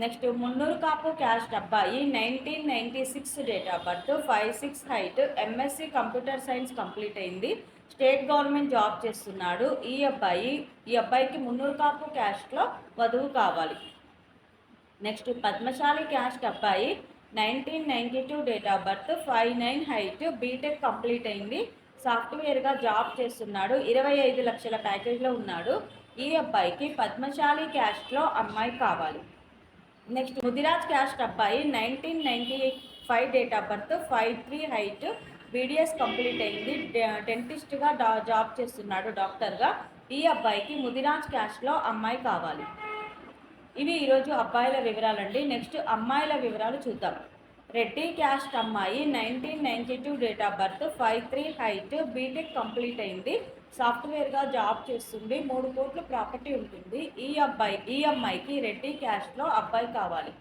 Next Munnuru Kapu caste అబ్బాయి nineteen ninety six date of birth five six height MSc computer science complete అయింది. State government job చేస్తున్నాడు. ఈ అబ్బాయి ఈ అబ్బాయికి మున్నూరు కాపు క్యాస్ట్లో వధువు కావాలి. నెక్స్ట్ పద్మశాలి క్యాస్ట్ అబ్బాయి nineteen ninety two date of birth five nine height BTech complete అయింది. సాఫ్ట్వేర్గా జాబ్ చేస్తున్నాడు. ఇరవై ఐదు లక్షల ప్యాకేజ్లో ఉన్నాడు. ఈ అబ్బాయికి పద్మశాలి క్యాస్ట్లో అమ్మాయి కావాలి. నెక్స్ట్ ముదిరాజ్ క్యాస్ట్ అబ్బాయి nineteen ninety five date of birth five three height BDS complete అయింది. డెంటిస్ట్గా జాబ్ చేస్తున్నాడు డాక్టర్గా. ఈ అబ్బాయికి ముదిరాజ్ క్యాస్ట్లో అమ్మాయి కావాలి. ఇవి ఈరోజు అబ్బాయిల వివరాలండి. నెక్స్ట్ అమ్మాయిల వివరాలు చూద్దాం. రెడ్డి క్యాస్ట్ అమ్మాయి nineteen ninety two date of birth five three height BTech complete అయింది సాఫ్ట్వేర్గా జాబ్ చేస్తుంది. మూడు కోట్ల ప్రాపర్టీ ఉంటుంది. ఈ అబ్బాయి ఈ అమ్మాయికి రెడ్డి క్యాస్ట్లో అబ్బాయి కావాలి.